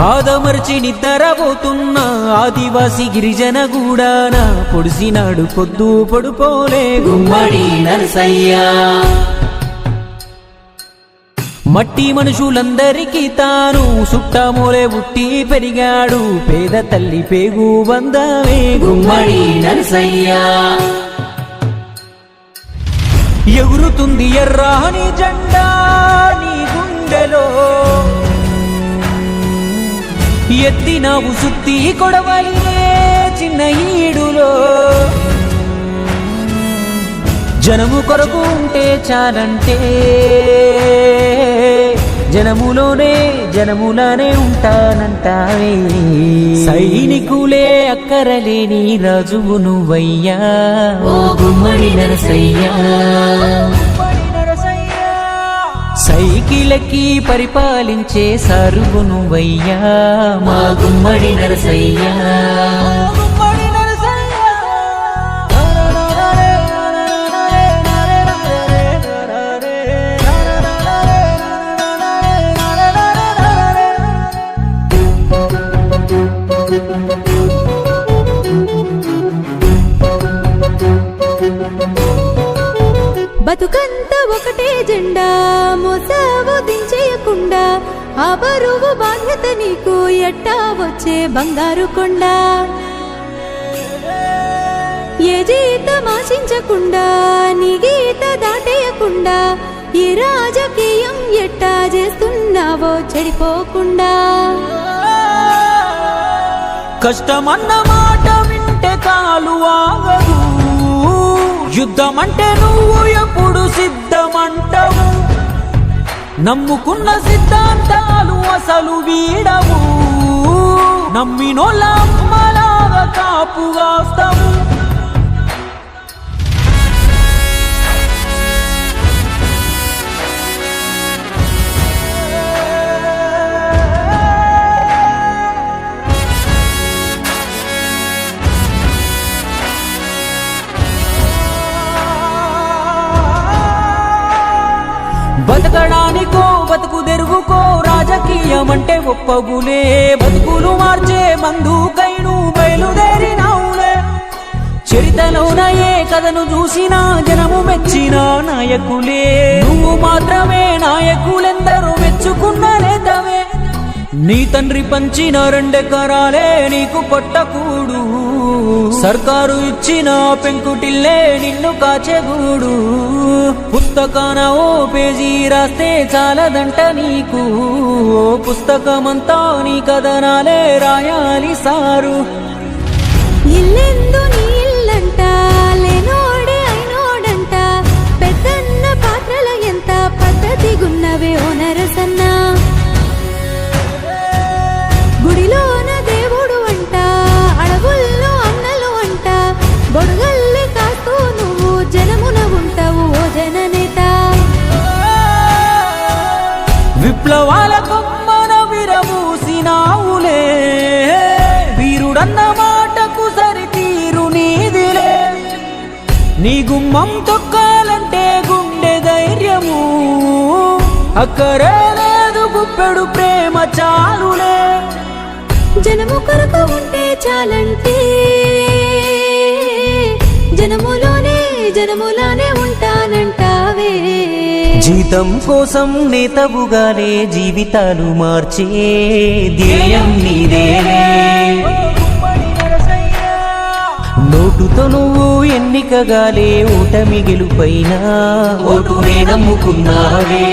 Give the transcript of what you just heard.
ఆదమర్చి నిద్రపోతున్న ఆదివాసి గిరిజన గూడాన పొడిసినాడు పొద్దు పొడుపోలే గుమ్మడి నరసయ్యా. మట్టి మనుషులందరికీ తాను సుట్టమూలే ఉట్టి పెరిగాడు పేద తల్లి పేగు బందవే గుమ్మడి నరసయ్యా. ఎగురుతుంది ఎర్రాని జెండా. ఎత్తినావు సుత్తి కొడవలినే చిన్న ఈడులో. జనము కొరకు ఉంటే చాలంటే జనములోనే జనములానే ఉంటానంటావే. సైనికులే అక్కరలేని రాజువు నువ్వయ్యా ఓ గుమ్మడి నరసయ్యా. సైకిలకి పరిపాలించే సరువు నువ్వయ్యా మా గుమ్మడి నరసయ్యా. బతుకంత ఒకటే జెండా మోసావు దించేయకుండా ఆ బరువు బాధ్యత నీకు ఎట్టా వచ్చే బంగారు కొండ. ఏ జీతం ఆశించకుండా నీ గీత దాటేయకుండా ఈ రాజకీయం ఎట్టా చేస్తున్నావో చెడిపోకుండా. కష్టమన్న మాట వింటే కాలు ఆగదు. యుద్ధమంటే నువ్వు సిద్ధమంటవు. నమ్ముకున్న సిద్ధాంతాలు అసలు వీడవు. నమ్మినోళ్ళ అమ్మలాగా కాపుగాస్తావు బతకడానికో బతుకు తెరుగుకో రాజకీయం అంటే ఒప్పగులే. బతుకులు మార్చే మందుకైను బయలుదేరినావులే. చరితలోన ఏ కథను చూసినా జనము మెచ్చిన నాయకులే. నువ్వు మాత్రమే నాయకులెందరూ మెచ్చుకున్న నేతవే. నీ తండ్రి పంచిన రెండెకరాలే నీకు కొట్టకూడు సర్కారు ఇచ్చిన పెంకుటిల్లే నిన్ను కాచెగూడు. పుస్తకాన ఓ పేజీ రాస్తే చాలదంట నీకు. ఓ పుస్తకమంతా నీ కథనాలే రాయాలి సారు. నీ గుమ్మం తొక్కాలంటే గుండె ధైర్యము. అక్కరే లేదు గుప్పెడు ప్రేమ చాలులే. జనము కొరకు ఉంటే చాలంటే. జనములోనే జనములానే ఉంటానంటావే. జీతం కోసం నేతవుగానే జీవితాలు మార్చే ధ్యేయం నీదేలే నోటుతో నువ్వు ఎన్నికగాలే ఓటమి గెలుపైనా ఓటు నమ్ముకున్నావే.